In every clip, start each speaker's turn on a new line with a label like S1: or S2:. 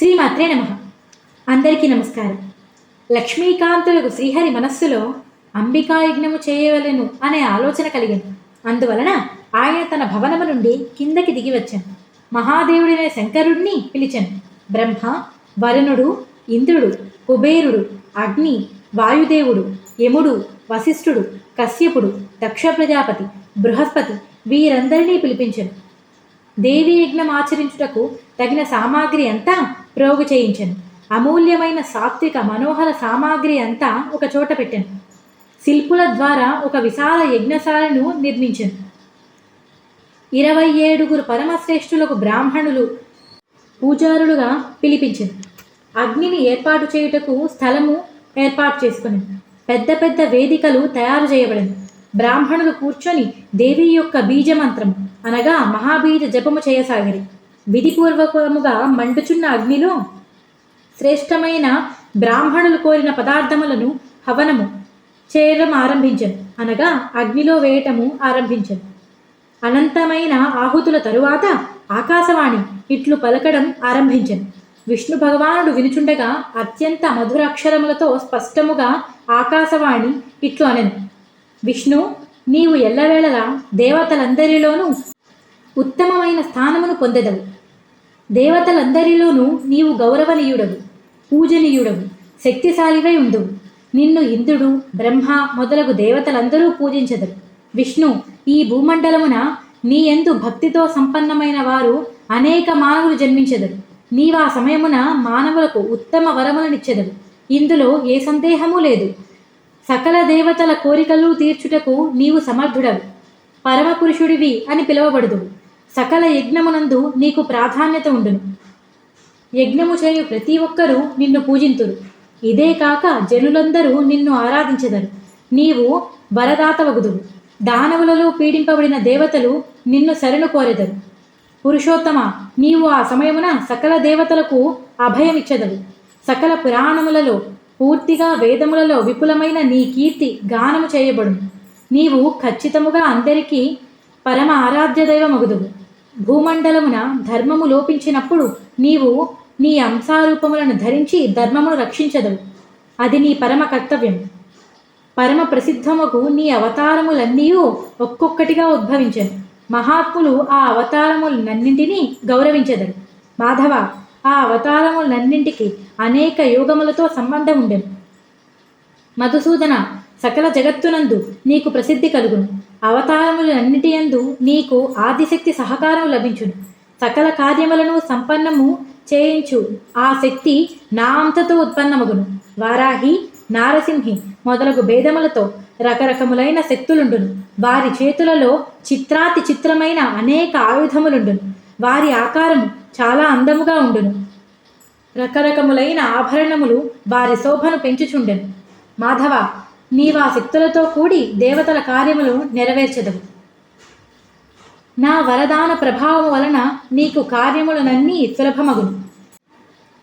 S1: శ్రీమాత్రే నమ. అందరికీ నమస్కారం. లక్ష్మీకాంతులకు శ్రీహరి మనస్సులో అంబికా యజ్ఞము చేయవలెను అనే ఆలోచన కలిగింది అందువలన ఆయన తన భవనము నుండి కిందకి దిగి వచ్చాను. మహాదేవుడైన శంకరుడిని పిలిచాను. బ్రహ్మ వరుణుడు ఇంద్రుడు కుబేరుడు అగ్ని వాయుదేవుడు యముడు వశిష్ఠుడు కశ్యపుడు దక్ష ప్రజాపతి బృహస్పతి వీరందరినీ పిలిపించను. దేవీ యజ్ఞం ఆచరించుటకు తగిన సామాగ్రి అంతా ప్రోగు చేయించాను. అమూల్యమైన సాత్విక మనోహర సామాగ్రి అంతా ఒక చోట పెట్టాను. శిల్పుల ద్వారా ఒక విశాల యజ్ఞశాలను నిర్మించాను. ఇరవై ఏడుగురు పరమశ్రేష్ఠులకు బ్రాహ్మణులు పూజారులుగా పిలిపించింది అగ్నిని ఏర్పాటు చేయుటకు స్థలము ఏర్పాటు చేసుకుని పెద్ద పెద్ద వేదికలు తయారు చేయబడింది బ్రాహ్మణులు కూర్చొని దేవి యొక్క బీజమంత్రము అనగా మహాబీజ జపము చేయసాగిరి. విధిపూర్వకముగా మండుచున్న అగ్నిలో శ్రేష్టమైన బ్రాహ్మణులు కోరిన పదార్థములను హవనము చేయడం ఆరంభించను. అనగా అగ్నిలో వేయటము ఆరంభించను. అనంతమైన ఆహుతుల తరువాత ఆకాశవాణి ఇట్లు పలకడం ఆరంభించను. విష్ణు భగవానుడు వినుచుండగా అత్యంత మధురాక్షరములతో స్పష్టముగా ఆకాశవాణి ఇట్లు అనెను. విష్ణు నీవు ఎల్లవేళలా దేవతలందరిలోనూ ఉత్తమమైన స్థానమును పొందెదవు. దేవతలందరిలోనూ నీవు గౌరవనీయుడవు పూజనీయుడవు శక్తిశాలివై ఉండువు నిన్ను ఇంద్రుడు బ్రహ్మ మొదలగు దేవతలందరూ పూజించదరు. విష్ణు ఈ భూమండలమున నీ ఎందు భక్తితో సంపన్నమైన వారు అనేక మానవులు జన్మించెదరు. నీవా సమయమున మానవులకు ఉత్తమ వరములనిచ్చెదరు. ఇందులో ఏ సందేహము లేదు. సకల దేవతల కోరికలు తీర్చుటకు నీవు సమర్థుడవు. పరమపురుషుడివి అని పిలువబడుదువు. సకల యజ్ఞమునందు నీకు ప్రాధాన్యత ఉండును. యజ్ఞము చేయు ప్రతి ఒక్కరూ నిన్ను పూజింతురు. ఇదే కాక జనులందరూ నిన్ను ఆరాధించెదరు. నీవు వరదాతవగుదువు. దానవులలో పీడింపబడిన దేవతలు నిన్ను శరణు కోరెదరు. పురుషోత్తమ నీవు ఆ సమయమున సకల దేవతలకు అభయమిచ్చదవు. సకల పురాణములలో పూర్తిగా వేదములలో విపులమైన నీ కీర్తి గానము చేయబడును. నీవు ఖచ్చితముగా అందరికీ పరమ ఆరాధ్య దైవమగుదువు. భూమండలమున ధర్మము లోపించినప్పుడు నీవు నీ అంశారూపములను ధరించి ధర్మమును రక్షించదవు అది నీ పరమ కర్తవ్యం. పరమ ప్రసిద్ధముకు నీ అవతారములన్నీ ఒక్కొక్కటిగా ఉద్భవించను. మహాత్ములు ఆ అవతారములన్నింటినీ గౌరవించదరు. మాధవ ఆ అవతారములన్నింటికి అనేక యోగములతో సంబంధం ఉండెను మధుసూదన సకల జగత్తునందు నీకు ప్రసిద్ధి కలుగును. అవతారములన్నిటి యందు నీకు ఆదిశక్తి సహకారం లభించును. సకల కార్యములను సంపన్నము చేయించు. ఆ శక్తి నా అంతతో ఉత్పన్నమగును. వారాహి నారసింహి మొదలగు భేదములతో రకరకములైన శక్తులుండును. వారి చేతులలో చిత్రాతి చిత్రమైన అనేక ఆయుధములుండును. వారి ఆకారము చాలా అందముగా ఉండును. రకరకములైన ఆభరణములు వారి శోభను పెంచుచుండెను. మాధవ నీవా శక్తులతో కూడి దేవతల కార్యములు నెరవేర్చదవు. నా వరదాన ప్రభావం వలన నీకు కార్యములనన్నీ సులభమగును.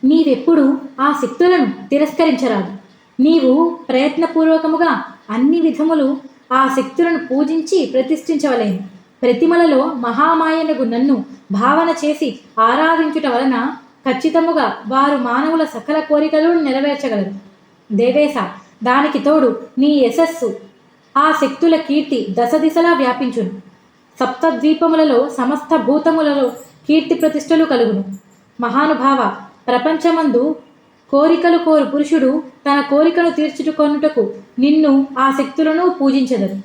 S1: నీవెప్పుడు ఆ శక్తులను తిరస్కరించరాదు. నీవు ప్రయత్నపూర్వకముగా అన్ని విధములు ఆ శక్తులను పూజించి ప్రతిష్ఠించవలేను. ప్రతిమలలో మహామాయనకు నన్ను భావన చేసి ఆరాధించుట వలన ఖచ్చితముగా వారు మానవుల సకల కోరికలను నెరవేర్చగలరు. దేవేశ దానికి తోడు నీ యశస్సు ఆ శక్తుల కీర్తి దశ దిశలా వ్యాపించును. సప్తద్వీపములలో సమస్త భూతములలో కీర్తి ప్రతిష్టలు కలుగును. మహానుభావ ప్రపంచమందు కోరికలు కోరు పురుషుడు తన కోరికను తీర్చుకొనుటకు నిన్ను ఆ శక్తులను పూజించదరు.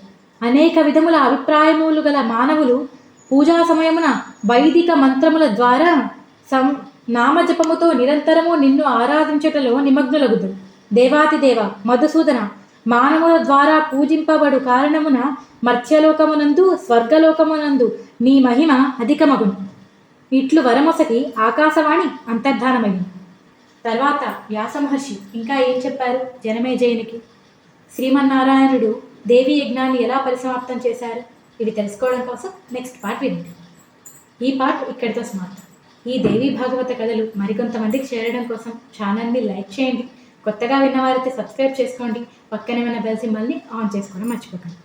S1: అనేక విధముల అభిప్రాయములు గల మానవులు పూజా సమయమున వైదిక మంత్రముల ద్వారా సం నామజపముతో నిరంతరము నిన్ను ఆరాధించుటలో నిమగ్నులగుదు దేవాతిదేవ మధుసూదన మానవుల ద్వారా పూజింపబడు కారణమున మర్త్యలోకమునందు స్వర్గలోకమునందు నీ మహిమ అధికమగును. ఇట్లు వరమొసకి ఆకాశవాణి అంతర్ధానమైంది. తర్వాత వ్యాసమహర్షి ఇంకా ఏం చెప్పారు? జనమేజయునికి శ్రీమన్నారాయణుడు దేవి యజ్ఞాన్ని ఎలా పరిసమాప్తం చేశారు? ఇవి తెలుసుకోవడం కోసం నెక్స్ట్ పార్ట్ వినండి. ఈ పార్ట్ ఇక్కడితో సమాప్తం. ఈ దేవి భాగవత కథలు మరికొంతమందికి చేరడం కోసం ఛానల్ని లైక్ చేయండి. కొత్తగా విన్నవారైతే సబ్స్క్రైబ్ చేసుకోండి. పక్కనే ఉన్న బెల్ సింబల్ని ఆన్ చేసుకోవడం మర్చిపోకండి.